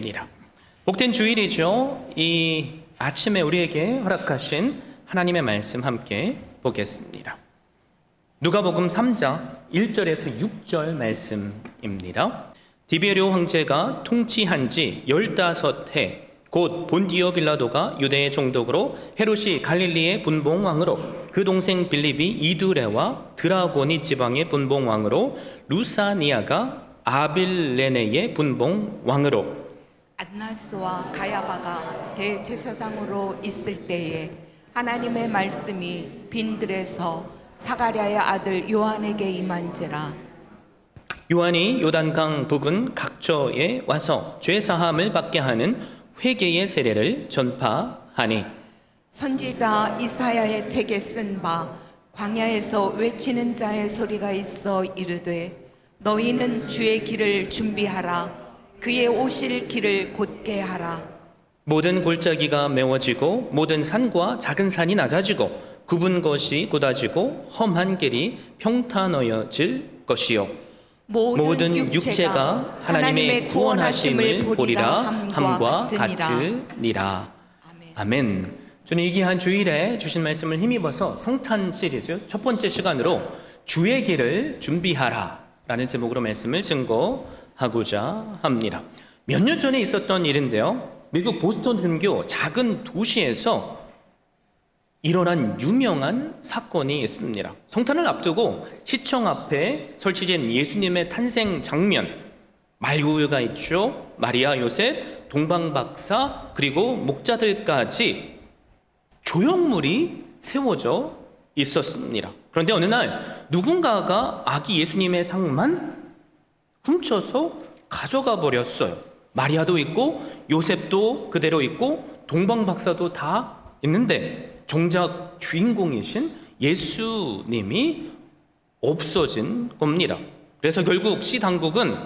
입니다. 복된 주일이죠. 이 아침에 우리에게 허락하신 하나님의 말씀 함께 보겠습니다. 누가복음 3장 1절에서 6절 말씀입니다. 디베리오 황제가 통치한 지 15해 곧 본디오 빌라도가 유대의 총독으로 헤롯이 갈릴리의 분봉왕으로 그 동생 빌립이 이두레와 드라고니 지방의 분봉왕으로 루사니아가 아빌레네의 분봉왕으로 안나스와 가야바가 대제사장으로 있을 때에 하나님의 말씀이 빈들에서 사가랴의 아들 요한에게 임한지라. 요한이 요단강 부근 각처에 와서 죄 사함을 받게 하는 회개의 세례를 전파하니 선지자 이사야의 책에 쓴 바 광야에서 외치는 자의 소리가 있어 이르되 너희는 주의 길을 준비하라 그의 오실 길을 곧게 하라 모든 골짜기가 메워지고 모든 산과 작은 산이 낮아지고 굽은 것이 곧아지고 험한 길이 평탄하여질 것이요 모든 육체가 하나님의 구원하심을 보리라 함과 같으니라 아멘. 아멘. 저는 이 귀한 주일에 주신 말씀을 힘입어서 성탄 시리즈 첫 번째 시간으로 주의 길을 준비하라 라는 제목으로 말씀을 증거 하고자 합니다. 몇 년 전에 있었던 일인데요. 미국 보스턴 근교 작은 도시에서 일어난 유명한 사건이 있습니다. 성탄을 앞두고 시청 앞에 설치된 예수님의 탄생 장면, 말구유가 있죠. 마리아, 요셉, 동방박사, 그리고 목자들까지 조형물이 세워져 있었습니다. 그런데 어느 날 누군가가 아기 예수님의 상만 훔쳐서 가져가 버렸어요. 마리아도 있고 요셉도 그대로 있고 동방 박사도 다 있는데 정작 주인공이신 예수님이 없어진 겁니다. 그래서 결국 시 당국은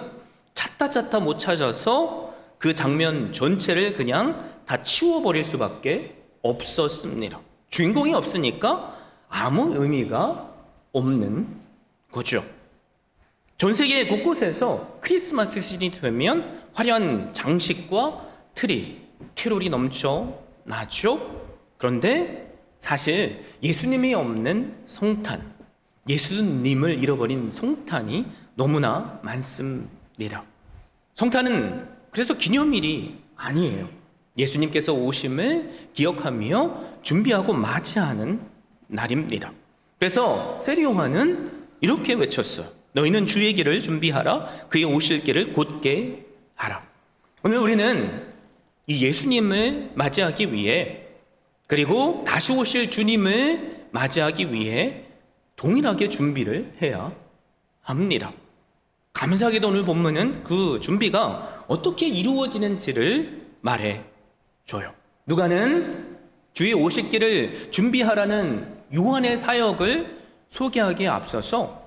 찾다 찾다 못 찾아서 그 장면 전체를 그냥 다 치워버릴 수밖에 없었습니다. 주인공이 없으니까 아무 의미가 없는 거죠. 전 세계 곳곳에서 크리스마스 시즌이 되면 화려한 장식과 트리, 캐롤이 넘쳐 나죠. 그런데 사실 예수님이 없는 성탄, 예수님을 잃어버린 성탄이 너무나 많습니다. 성탄은 그래서 기념일이 아니에요. 예수님께서 오심을 기억하며 준비하고 맞이하는 날입니다. 그래서 세리오하는 이렇게 외쳤어요. 너희는 주의 길을 준비하라. 그의 오실 길을 곧게 하라. 오늘 우리는 이 예수님을 맞이하기 위해 그리고 다시 오실 주님을 맞이하기 위해 동일하게 준비를 해야 합니다. 감사하게도 오늘 본문은 그 준비가 어떻게 이루어지는지를 말해 줘요. 누가는 주의 오실 길을 준비하라는 요한의 사역을 소개하기에 앞서서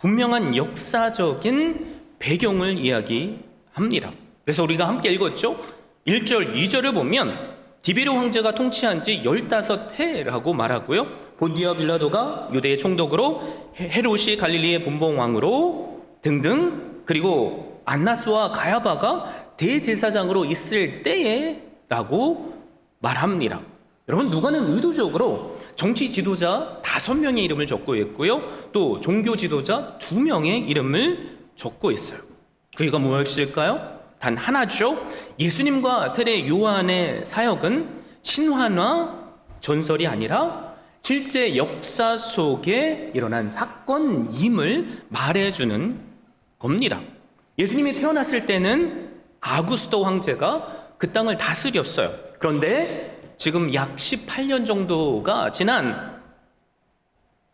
분명한 역사적인 배경을 이야기합니다. 그래서 우리가 함께 읽었죠? 1절, 2절을 보면 디베르 황제가 통치한 지 15해라고 말하고요. 본디아 빌라도가 유대의 총독으로 헤- 헤롯이 갈릴리의 본봉왕으로 등등 그리고 안나스와 가야바가 대제사장으로 있을 때에라고 말합니다. 여러분 누가는 의도적으로 정치 지도자 다섯 명의 이름을 적고 있고요. 또 종교 지도자 두 명의 이름을 적고 있어요. 그이가 무엇일까요? 단 하나죠. 예수님과 세례 요한의 사역은 신화나 전설이 아니라 실제 역사 속에 일어난 사건임을 말해주는 겁니다. 예수님이 태어났을 때는 아구스도 황제가 그 땅을 다스렸어요. 그런데 지금 약 18년 정도가 지난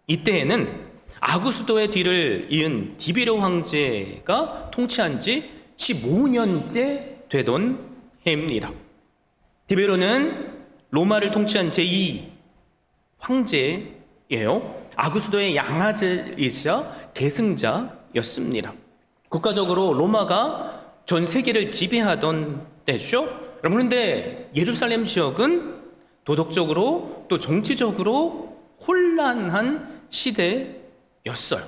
이때에는 아구스도의 뒤를 이은 디베르 황제가 통치한 지 15년째 되던 해입니다. 디베로는 로마를 통치한 제2 황제예요. 아구스도의 양아들이자 계승자였습니다. 국가적으로 로마가 전 세계를 지배하던 때죠. 그런데 예루살렘 지역은 도덕적으로 또 정치적으로 혼란한 시대였어요.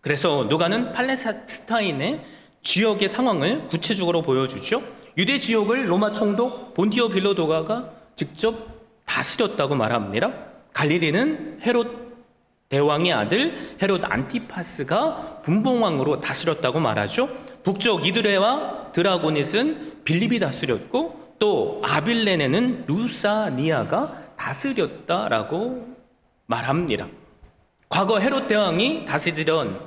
그래서 누가는 팔레스타인의 지역의 상황을 구체적으로 보여주죠. 유대 지역을 로마 총독 본디오 빌로도가가 직접 다스렸다고 말합니다. 갈릴리는 헤롯 대왕의 아들 헤롯 안티파스가 분봉왕으로 다스렸다고 말하죠. 북쪽 이드레와 드라고닛은 빌립이 다스렸고 또 아빌레네는 루사니아가 다스렸다라고 말합니다. 과거 헤롯 대왕이 다스리던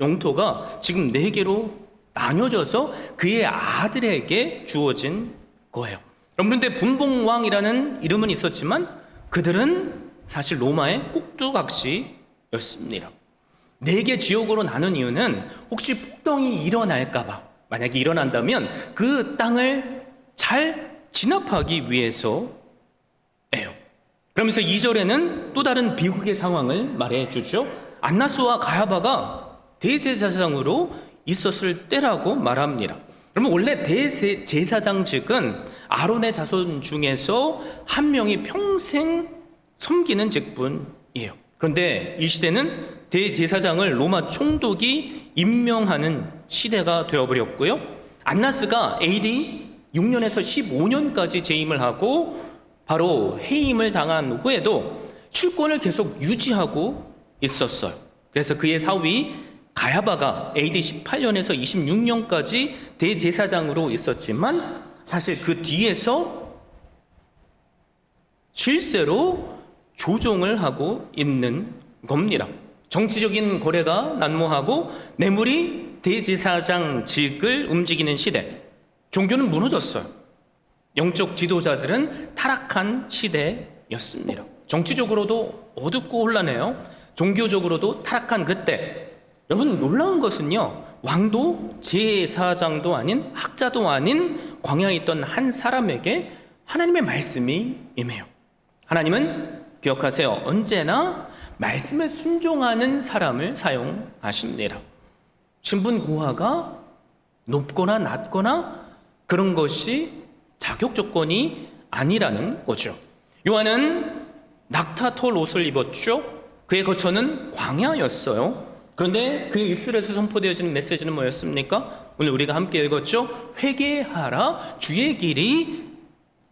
영토가 지금 네 개로 나뉘어져서 그의 아들에게 주어진 거예요. 그런데 분봉왕이라는 이름은 있었지만 그들은 사실 로마의 꼭두각시였습니다. 네 개 지역으로 나눈 이유는 혹시 폭동이 일어날까봐 만약에 일어난다면 그 땅을 잘 진압하기 위해서예요. 그러면서 2절에는 또 다른 비극의 상황을 말해 주죠. 안나스와 가야바가 대제사장으로 있었을 때라고 말합니다. 그러면 원래 대제사장직은 아론의 자손 중에서 한 명이 평생 섬기는 직분이에요. 그런데 이 시대는 대제사장을 로마 총독이 임명하는 시대가 되어버렸고요. 안나스가 AD 6년에서 15년까지 재임을 하고 바로 해임을 당한 후에도 실권을 계속 유지하고 있었어요. 그래서 그의 사위 가야바가 AD 18년에서 26년까지 대제사장으로 있었지만 사실 그 뒤에서 실세로 조종을 하고 있는 겁니다. 정치적인 거래가 난무하고 뇌물이 대제사장직을 움직이는 시대. 종교는 무너졌어요. 영적 지도자들은 타락한 시대였습니다. 정치적으로도 어둡고 혼란해요. 종교적으로도 타락한 그때. 여러분 놀라운 것은요. 왕도 제사장도 아닌 학자도 아닌 광야에 있던 한 사람에게 하나님의 말씀이 임해요. 하나님은 기억하세요. 언제나 말씀에 순종하는 사람을 사용하십니다. 신분 고하가 높거나 낮거나 그런 것이 자격 조건이 아니라는 거죠. 요한은 낙타톨 옷을 입었죠. 그의 거처는 광야였어요. 그런데 그의 입술에서 선포되어지는 메시지는 뭐였습니까? 오늘 우리가 함께 읽었죠. 회개하라, 주의 길이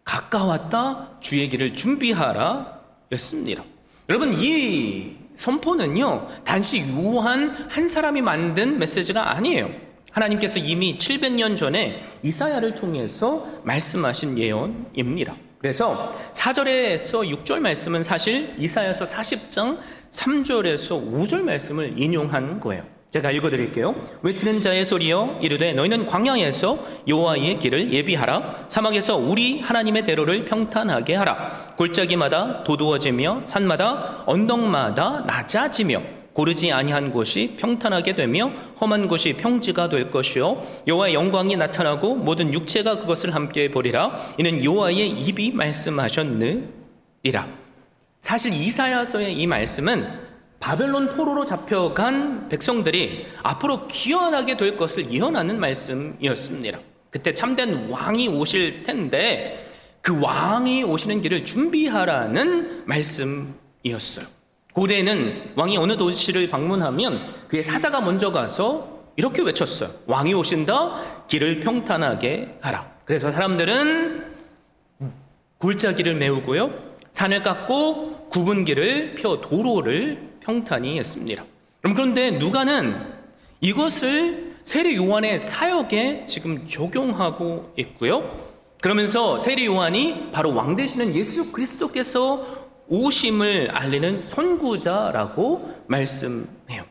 가까웠다, 주의 길을 준비하라 였습니다. 여러분 이 선포는요 단지 요한 한 사람이 만든 메시지가 아니에요. 하나님께서 이미 700년 전에 이사야를 통해서 말씀하신 예언입니다. 그래서 4절에서 6절 말씀은 사실 이사야서 40장 3절에서 5절 말씀을 인용한 거예요. 제가 읽어드릴게요. 외치는 자의 소리여 이르되 너희는 광야에서 여호와의 길을 예비하라 사막에서 우리 하나님의 대로를 평탄하게 하라 골짜기마다 도두어지며 산마다 언덕마다 낮아지며 고르지 아니한 곳이 평탄하게 되며 험한 곳이 평지가 될 것이요 여호와의 영광이 나타나고 모든 육체가 그것을 함께 보리라 이는 여호와의 입이 말씀하셨느니라 사실 이사야서의 이 말씀은 바벨론 포로로 잡혀간 백성들이 앞으로 귀환하게 될 것을 예언하는 말씀이었습니다. 그때 참된 왕이 오실 텐데 그 왕이 오시는 길을 준비하라는 말씀이었어요. 고대에는 왕이 어느 도시를 방문하면 그의 사자가 먼저 가서 이렇게 외쳤어요. 왕이 오신다. 길을 평탄하게 하라. 그래서 사람들은 골짜기를 메우고요. 산을 깎고 길을 펴 도로를 평탄히 했습니다. 그럼 그런데 누가는 이것을 세례 요한의 사역에 지금 적용하고 있고요. 그러면서 세례 요한이 바로 왕 되시는 예수 그리스도께서 오심을 알리는 선구자라고 말씀해요.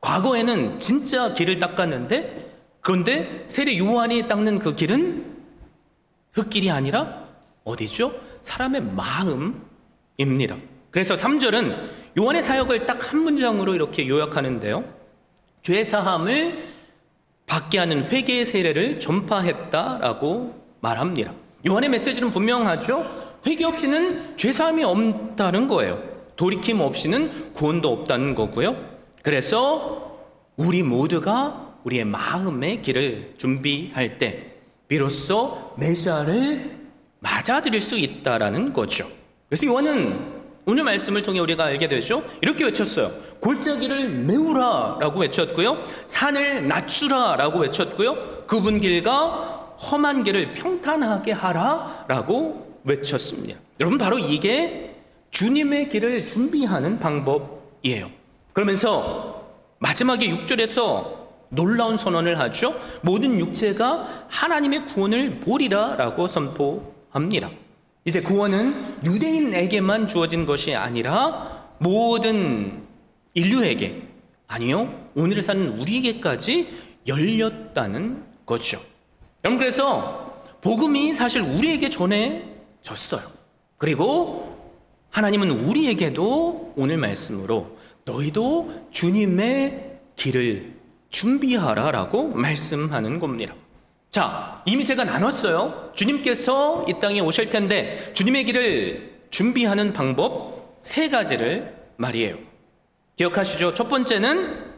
과거에는 진짜 길을 닦았는데 그런데 세례 요한이 닦는 그 길은 흙길이 아니라 어디죠? 사람의 마음입니다. 그래서 3절은 요한의 사역을 딱 한 문장으로 이렇게 요약하는데요. 죄 사함을 받게 하는 회개의 세례를 전파했다라고 말합니다. 요한의 메시지는 분명하죠. 회개 없이는 죄 사함이 없다는 거예요. 돌이킴 없이는 구원도 없다는 거고요. 그래서 우리 모두가 우리의 마음의 길을 준비할 때 비로소 메시아를 맞아들일 수 있다라는 거죠. 그래서 요한은 오늘 말씀을 통해 우리가 알게 되죠. 이렇게 외쳤어요. 골짜기를 메우라라고 외쳤고요. 산을 낮추라라고 외쳤고요. 그분 길과 험한 길을 평탄하게 하라라고 외쳤습니다. 여러분 바로 이게 주님의 길을 준비하는 방법이에요. 그러면서 마지막에 6절에서 놀라운 선언을 하죠. 모든 육체가 하나님의 구원을 보리라라고 선포합니다. 이제 구원은 유대인에게만 주어진 것이 아니라 모든 인류에게 아니요 오늘 사는 우리에게까지 열렸다는 거죠. 여러분 그래서 복음이 사실 우리에게 전해 졌어요. 그리고 하나님은 우리에게도 오늘 말씀으로 너희도 주님의 길을 준비하라 라고 말씀하는 겁니다. 자, 이미 제가 나눴어요. 주님께서 이 땅에 오실 텐데 주님의 길을 준비하는 방법 세 가지를 말이에요. 기억하시죠? 첫 번째는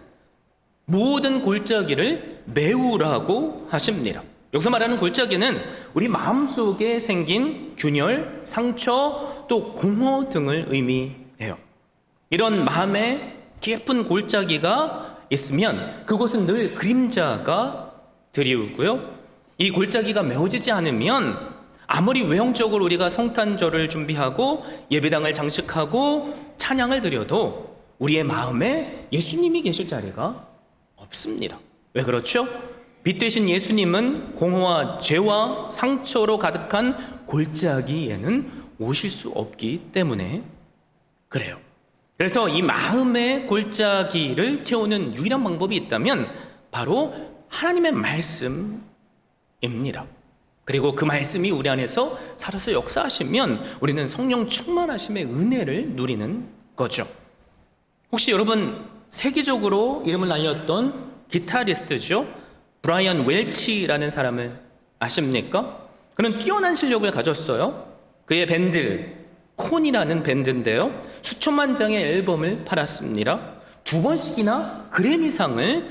모든 골짜기를 메우라고 하십니다. 여기서 말하는 골짜기는 우리 마음속에 생긴 균열, 상처, 또 공허 등을 의미해요. 이런 마음에 깊은 골짜기가 있으면 그곳은 늘 그림자가 드리우고요. 이 골짜기가 메워지지 않으면 아무리 외형적으로 우리가 성탄절을 준비하고 예배당을 장식하고 찬양을 드려도 우리의 마음에 예수님이 계실 자리가 없습니다. 왜 그렇죠? 빛 되신 예수님은 공허와 죄와 상처로 가득한 골짜기에는 오실 수 없기 때문에 그래요. 그래서 이 마음의 골짜기를 채우는 유일한 방법이 있다면 바로 하나님의 말씀입니다. 그리고 그 말씀이 우리 안에서 살아서 역사하시면 우리는 성령 충만하심의 은혜를 누리는 거죠. 혹시 여러분 세계적으로 이름을 날렸던 기타리스트죠? 브라이언 웰치라는 사람을 아십니까? 그는 뛰어난 실력을 가졌어요. 그의 밴드 콘이라는 밴드인데요. 수천만 장의 앨범을 팔았습니다. 두 번씩이나 그래미상을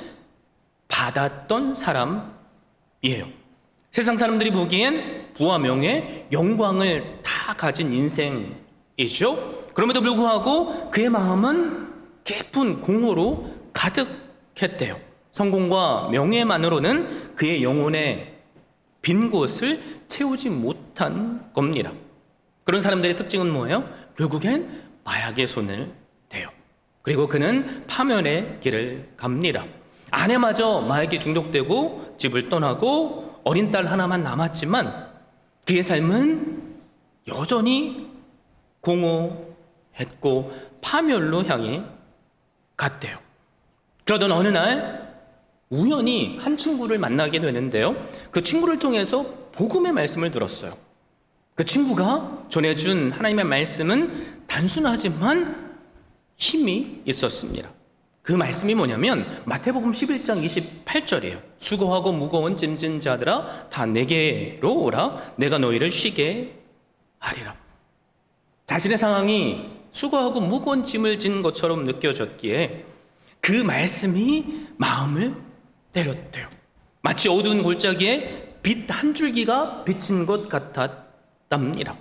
받았던 사람이에요. 세상 사람들이 보기엔 부와 명예, 영광을 다 가진 인생이죠. 그럼에도 불구하고 그의 마음은 깊은 공허로 가득했대요. 성공과 명예만으로는 그의 영혼의 빈 곳을 채우지 못한 겁니다. 그런 사람들의 특징은 뭐예요? 결국엔 마약의 손을 대요. 그리고 그는 파멸의 길을 갑니다. 아내마저 마약에 중독되고 집을 떠나고 어린 딸 하나만 남았지만 그의 삶은 여전히 공허했고 파멸로 향해 갔대요. 그러던 어느 날 우연히 한 친구를 만나게 되는데요. 그 친구를 통해서 복음의 말씀을 들었어요. 그 친구가 전해준 하나님의 말씀은 단순하지만 힘이 있었습니다. 그 말씀이 뭐냐면 마태복음 11장 28절이에요. 수고하고 무거운 짐진 자들아 다 내게로 오라 내가 너희를 쉬게 하리라. 자신의 상황이 수고하고 무거운 짐을 진 것처럼 느껴졌기에 그 말씀이 마음을 때렸대요. 마치 어두운 골짜기에 빛 한 줄기가 비친 것 같았답니다.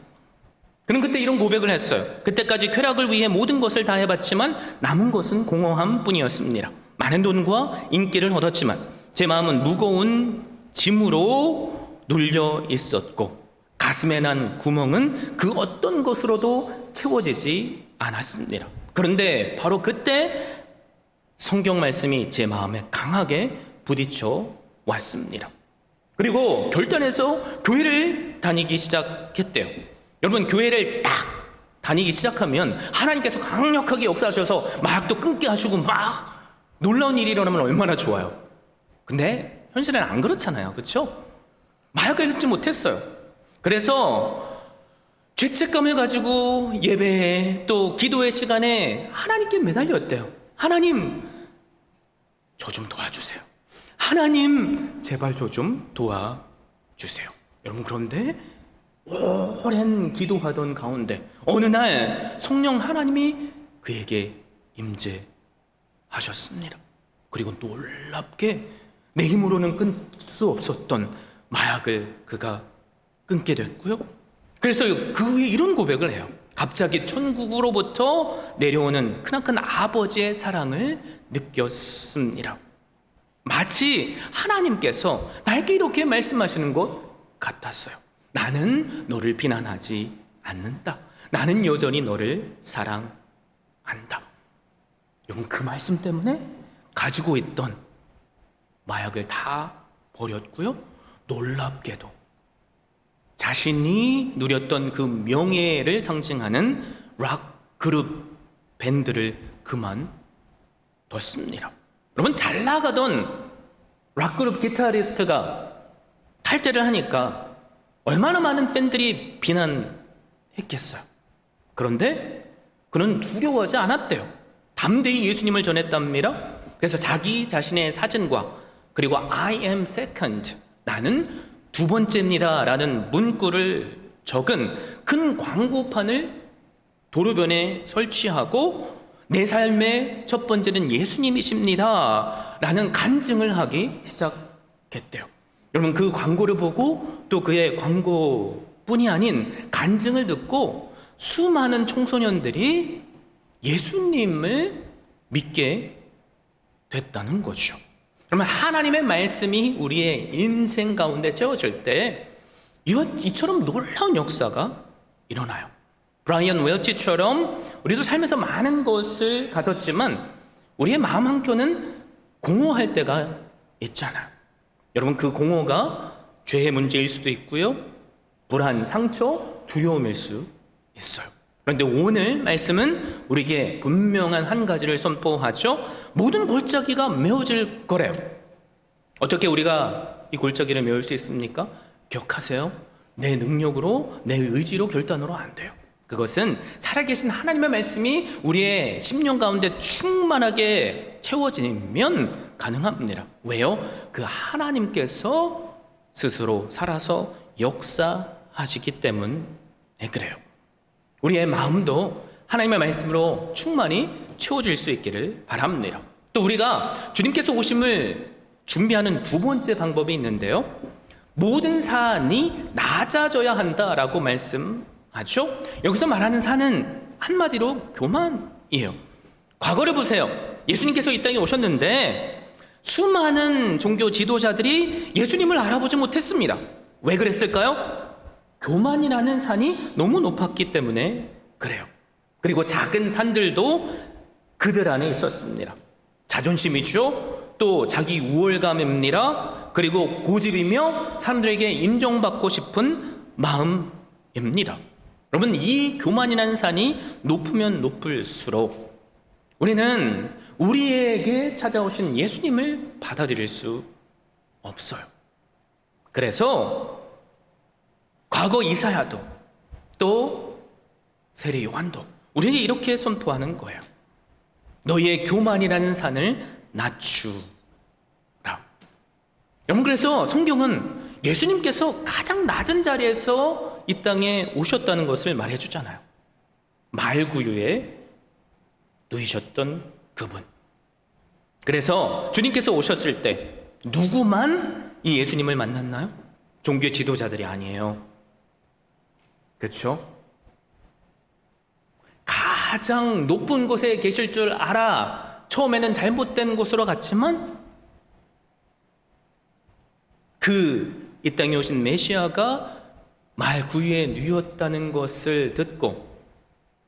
그는 그때 이런 고백을 했어요. 그때까지 쾌락을 위해 모든 것을 다 해봤지만 남은 것은 공허함 뿐이었습니다. 많은 돈과 인기를 얻었지만 제 마음은 무거운 짐으로 눌려 있었고 가슴에 난 구멍은 그 어떤 것으로도 채워지지 않았습니다. 그런데 바로 그때 성경 말씀이 제 마음에 강하게 부딪혀 왔습니다. 그리고 결단해서 교회를 다니기 시작했대요. 여러분 교회를 딱 다니기 시작하면 하나님께서 강력하게 역사하셔서 마약도 끊게 하시고 막 놀라운 일이 일어나면 얼마나 좋아요. 근데 현실에는 안 그렇잖아요. 그렇죠? 마약을 끊지 못했어요. 그래서 죄책감을 가지고 예배에 또 기도의 시간에 하나님께 매달렸대요. 하나님, 저 좀 도와주세요. 하나님, 제발 저 좀 도와주세요. 여러분, 그런데 오랜 기도하던 가운데 어느 날 성령 하나님이 그에게 임재하셨습니다. 그리고 놀랍게 내 힘으로는 끊을 수 없었던 마약을 그가 끊게 됐고요. 그래서 그 후에 이런 고백을 해요. 갑자기 천국으로부터 내려오는 크나큰 아버지의 사랑을 느꼈습니다. 마치 하나님께서 나에게 이렇게 말씀하시는 것 같았어요. 나는 너를 비난하지 않는다. 나는 여전히 너를 사랑한다. 여러분 그 말씀 때문에 가지고 있던 마약을 다 버렸고요. 놀랍게도 자신이 누렸던 그 명예를 상징하는 락 그룹 밴드를 그만뒀습니다. 여러분 잘 나가던 락 그룹 기타리스트가 탈퇴를 하니까 얼마나 많은 팬들이 비난했겠어요. 그런데 그는 두려워하지 않았대요. 담대히 예수님을 전했답니다. 그래서 자기 자신의 사진과 그리고 I am second 나는 두 번째입니다 라는 문구를 적은 큰 광고판을 도로변에 설치하고 내 삶의 첫 번째는 예수님이십니다. 라는 간증을 하기 시작했대요. 여러분 그 광고를 보고 또 그의 광고뿐이 아닌 간증을 듣고 수많은 청소년들이 예수님을 믿게 됐다는 거죠. 그러면 하나님의 말씀이 우리의 인생 가운데 채워질 때 이처럼 놀라운 역사가 일어나요. 브라이언 웰치처럼 우리도 삶에서 많은 것을 가졌지만 우리의 마음 한켠은 공허할 때가 있잖아요. 여러분 그 공허가 죄의 문제일 수도 있고요. 불안, 상처, 두려움일 수 있어요. 그런데 오늘 말씀은 우리에게 분명한 한 가지를 선포하죠. 모든 골짜기가 메워질 거래요. 어떻게 우리가 이 골짜기를 메울 수 있습니까? 기억하세요. 내 능력으로, 내 의지로, 결단으로 안 돼요. 그것은 살아계신 하나님의 말씀이 우리의 심령 가운데 충만하게 채워지면 가능합니다. 왜요? 그 하나님께서 스스로 살아서 역사하시기 때문에 그래요. 우리의 마음도 하나님의 말씀으로 충만히 채워질 수 있기를 바랍니다. 또 우리가 주님께서 오심을 준비하는 두 번째 방법이 있는데요. 모든 산이 낮아져야 한다라고 말씀 하죠. 여기서 말하는 산은 한마디로 교만이에요. 과거를 보세요. 예수님께서 이 땅에 오셨는데 수많은 종교 지도자들이 예수님을 알아보지 못했습니다. 왜 그랬을까요? 교만이라는 산이 너무 높았기 때문에 그래요. 그리고 작은 산들도 그들 안에 있었습니다. 자존심이죠. 또 자기 우월감입니다. 그리고 고집이며 사람들에게 인정받고 싶은 마음입니다. 여러분, 이 교만이라는 산이 높으면 높을수록 우리는 우리에게 찾아오신 예수님을 받아들일 수 없어요. 그래서 과거 이사야도 또 세례 요한도 우리에게 이렇게 선포하는 거예요. 너희의 교만이라는 산을 낮추라. 여러분 그래서 성경은 예수님께서 가장 낮은 자리에서 이 땅에 오셨다는 것을 말해 주잖아요. 말구유에 누이셨던 그분. 그래서 주님께서 오셨을 때 누구만 이 예수님을 만났나요? 종교 지도자들이 아니에요. 그렇죠? 가장 높은 곳에 계실 줄 알아. 처음에는 잘못된 곳으로 갔지만 그 이 땅에 오신 메시아가 말 구유에 누였다는 것을 듣고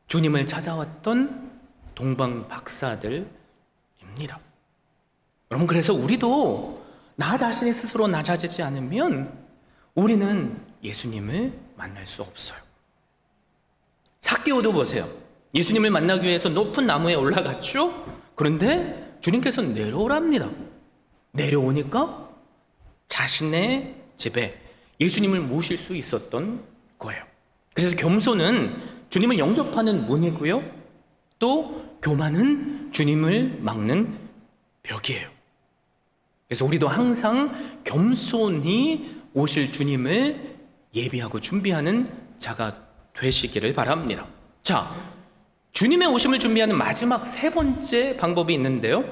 주님을 찾아왔던 동방 박사들입니다. 여러분 그래서 우리도 나 자신이 스스로 낮아지지 않으면 우리는 예수님을 만날 수 없어요. 사개오도 보세요. 예수님을 만나기 위해서 높은 나무에 올라갔죠? 그런데 주님께서 내려오랍니다. 내려오니까 자신의 집에 예수님을 모실 수 있었던 거예요. 그래서 겸손은 주님을 영접하는 문이고요. 또 교만은 주님을 막는 벽이에요. 그래서 우리도 항상 겸손히 오실 주님을 예비하고 준비하는 자가 되시기를 바랍니다. 자, 주님의 오심을 준비하는 마지막 세 번째 방법이 있는데요.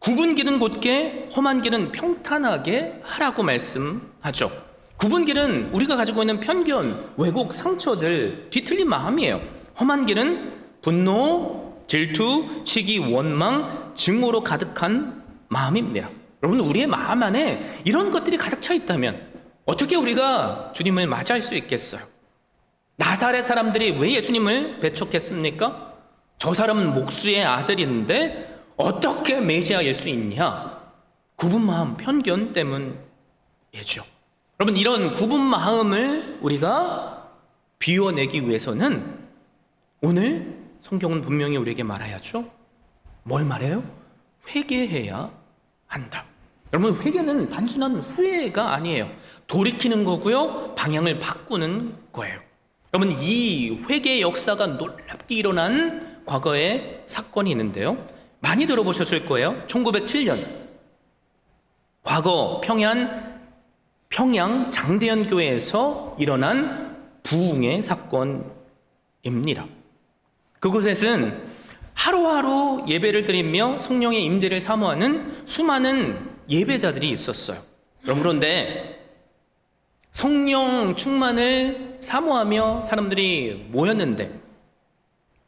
굽은 길은 곧게 험한 길은 평탄하게 하라고 말씀하죠. 굽은 길은 우리가 가지고 있는 편견, 왜곡, 상처들, 뒤틀린 마음이에요. 험한 길은 분노, 질투, 시기, 원망, 증오로 가득한 마음입니다. 여러분 우리의 마음 안에 이런 것들이 가득 차 있다면 어떻게 우리가 주님을 맞이할 수 있겠어요? 나사렛 사람들이 왜 예수님을 배척했습니까? 저 사람은 목수의 아들인데 어떻게 메시아일 수 있냐? 굽은 마음, 편견 때문이죠. 여러분 이런 굽은 마음을 우리가 비워내기 위해서는 오늘 성경은 분명히 우리에게 말해야죠. 뭘 말해요? 회개해야 한다. 여러분 회개는 단순한 후회가 아니에요. 돌이키는 거고요. 방향을 바꾸는 거예요. 여러분 이 회개의 역사가 놀랍게 일어난 과거의 사건이 있는데요. 많이 들어보셨을 거예요. 1907년 과거 평양 평양 장대현 교회에서 일어난 부흥의 사건입니다. 그곳에는 하루하루 예배를 드리며 성령의 임재를 사모하는 수많은 예배자들이 있었어요. 그런데 성령 충만을 사모하며 사람들이 모였는데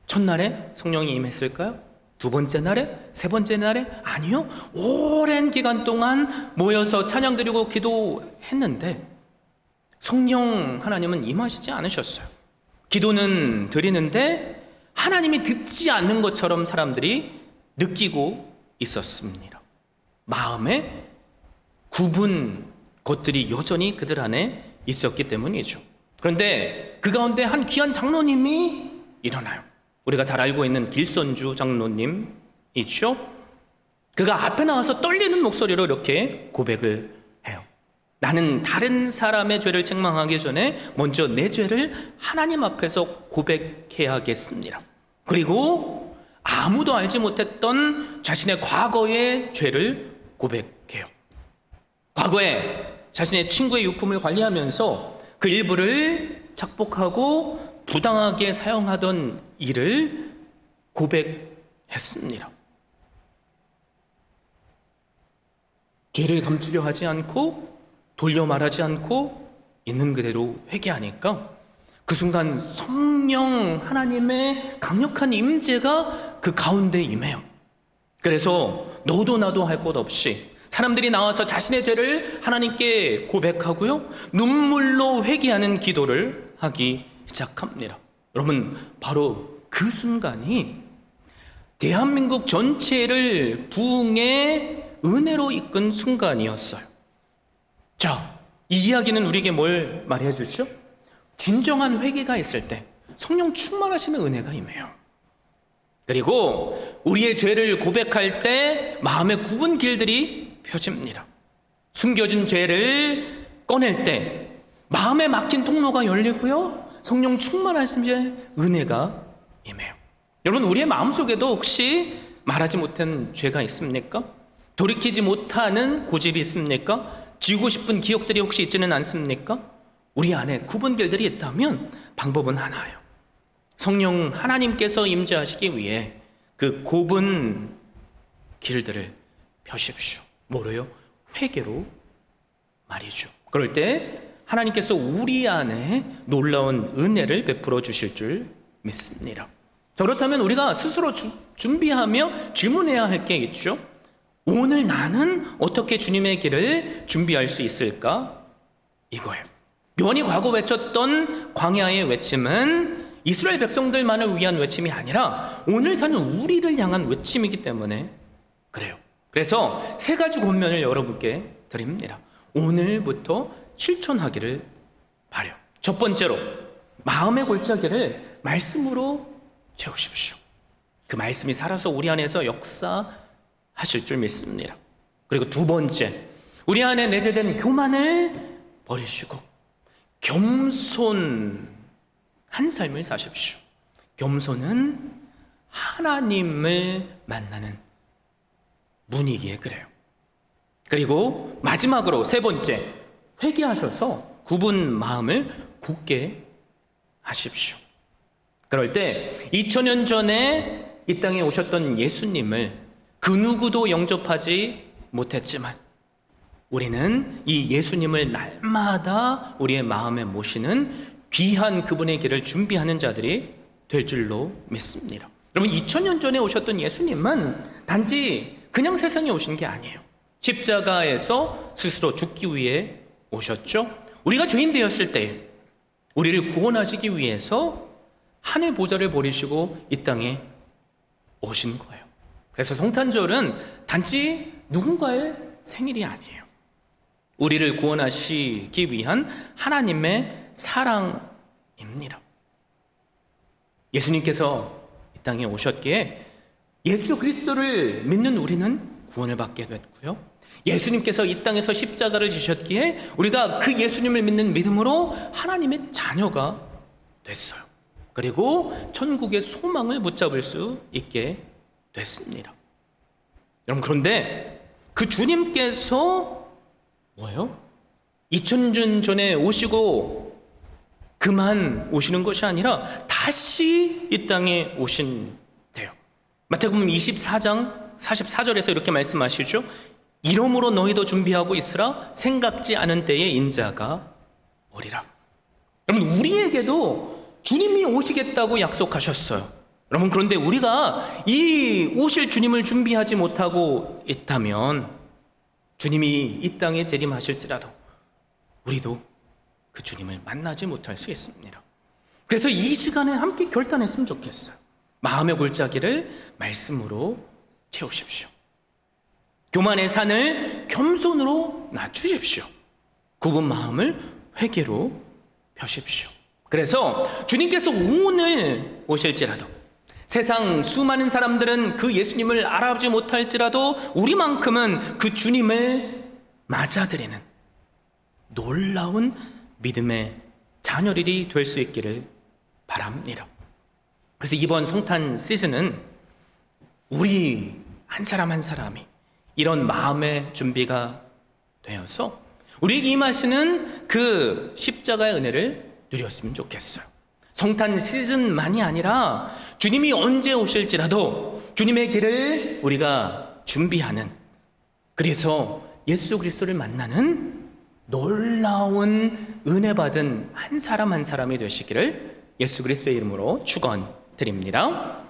첫날에 성령이 임했을까요? 두 번째 날에? 세 번째 날에? 아니요. 오랜 기간 동안 모여서 찬양 드리고 기도했는데 성령 하나님은 임하시지 않으셨어요. 기도는 드리는데 하나님이 듣지 않는 것처럼 사람들이 느끼고 있었습니다. 마음에 굽은 것들이 여전히 그들 안에 있었기 때문이죠. 그런데 그 가운데 한 귀한 장로님이 일어나요. 우리가 잘 알고 있는 길선주 장로님이죠. 그가 앞에 나와서 떨리는 목소리로 이렇게 고백을 해요. 나는 다른 사람의 죄를 책망하기 전에 먼저 내 죄를 하나님 앞에서 고백해야겠습니다. 그리고 아무도 알지 못했던 자신의 과거의 죄를 고백해요. 과거에 자신의 친구의 유품을 관리하면서 그 일부를 착복하고 부당하게 사용하던 일을 고백했습니다. 죄를 감추려 하지 않고 돌려 말하지 않고 있는 그대로 회개하니까 그 순간 성령 하나님의 강력한 임재가 그 가운데 임해요. 그래서 너도 나도 할 것 없이 사람들이 나와서 자신의 죄를 하나님께 고백하고요. 눈물로 회개하는 기도를 하기 시작합니다. 여러분, 바로 그 순간이 대한민국 전체를 부흥의 은혜로 이끈 순간이었어요. 자, 이 이야기는 우리에게 뭘 말해 주죠? 진정한 회개가 있을 때 성령 충만하시면 은혜가 임해요. 그리고 우리의 죄를 고백할 때 마음의 굽은 길들이 펴집니다. 숨겨진 죄를 꺼낼 때 마음에 막힌 통로가 열리고요. 성령 충만하시면 은혜가 임해요. 여러분 우리의 마음속에도 혹시 말하지 못한 죄가 있습니까? 돌이키지 못하는 고집이 있습니까? 지우고 싶은 기억들이 혹시 있지는 않습니까? 우리 안에 굽은 길들이 있다면 방법은 하나예요. 성령 하나님께서 임재하시기 위해 그 굽은 길들을 펴십시오. 뭐로요? 회개로 말이죠. 그럴 때 하나님께서 우리 안에 놀라운 은혜를 베풀어 주실 줄 믿습니다. 자, 그렇다면 우리가 스스로 주, 준비하며 질문해야 할 게 있죠. 오늘 나는 어떻게 주님의 길을 준비할 수 있을까? 이거예요. 요한이 과거 외쳤던 광야의 외침은 이스라엘 백성들만을 위한 외침이 아니라 오늘 사는 우리를 향한 외침이기 때문에 그래요. 그래서 세 가지 권면을 여러분께 드립니다. 오늘부터 실천하기를 바래요. 첫 번째로 마음의 골짜기를 말씀으로 채우십시오. 그 말씀이 살아서 우리 안에서 역사하실 줄 믿습니다. 그리고 두 번째, 우리 안에 내재된 교만을 버리시고 겸손한 삶을 사십시오. 겸손은 하나님을 만나는 문이기에 그래요. 그리고 마지막으로 세 번째, 회개하셔서 굽은 마음을 굳게 하십시오. 그럴 때 2000년 전에 이 땅에 오셨던 예수님을 그 누구도 영접하지 못했지만 우리는 이 예수님을 날마다 우리의 마음에 모시는 귀한 그분의 길을 준비하는 자들이 될 줄로 믿습니다. 여러분 2000년 전에 오셨던 예수님은 단지 그냥 세상에 오신 게 아니에요. 십자가에서 스스로 죽기 위해 오셨죠. 우리가 죄인 되었을 때 우리를 구원하시기 위해서 하늘 보좌를 버리시고 이 땅에 오신 거예요. 그래서 성탄절은 단지 누군가의 생일이 아니에요. 우리를 구원하시기 위한 하나님의 사랑입니다. 예수님께서 이 땅에 오셨기에 예수 그리스도를 믿는 우리는 구원을 받게 됐고요. 예수님께서 이 땅에서 십자가를 지셨기에 우리가 그 예수님을 믿는 믿음으로 하나님의 자녀가 됐어요. 그리고 천국의 소망을 붙잡을 수 있게 됐습니다. 여러분 그런데 그 주님께서 뭐예요? 2000년 전에 오시고 그만 오시는 것이 아니라 다시 이 땅에 오신대요. 마태복음 24장 44절에서 이렇게 말씀하시죠. 이러므로 너희도 준비하고 있으라 생각지 않은 때에 인자가 오리라. 여러분 우리에게도 주님이 오시겠다고 약속하셨어요. 여러분 그런데 우리가 이 오실 주님을 준비하지 못하고 있다면 주님이 이 땅에 재림하실지라도 우리도 그 주님을 만나지 못할 수 있습니다. 그래서 이 시간에 함께 결단했으면 좋겠어요. 마음의 골짜기를 말씀으로 채우십시오. 교만의 산을 겸손으로 낮추십시오. 굽은 마음을 회개로 펴십시오. 그래서 주님께서 오늘 오실지라도 세상 수많은 사람들은 그 예수님을 알아보지 못할지라도 우리만큼은 그 주님을 맞아들이는 놀라운 믿음의 자녀들이 될 수 있기를 바랍니다. 그래서 이번 성탄 시즌은 우리 한 사람 한 사람이 이런 마음의 준비가 되어서 우리에게 임하시는 그 십자가의 은혜를 누렸으면 좋겠어요. 성탄 시즌만이 아니라 주님이 언제 오실지라도 주님의 길을 우리가 준비하는 그래서 예수 그리스도를 만나는 놀라운 은혜 받은 한 사람 한 사람이 되시기를 예수 그리스도의 이름으로 축원드립니다.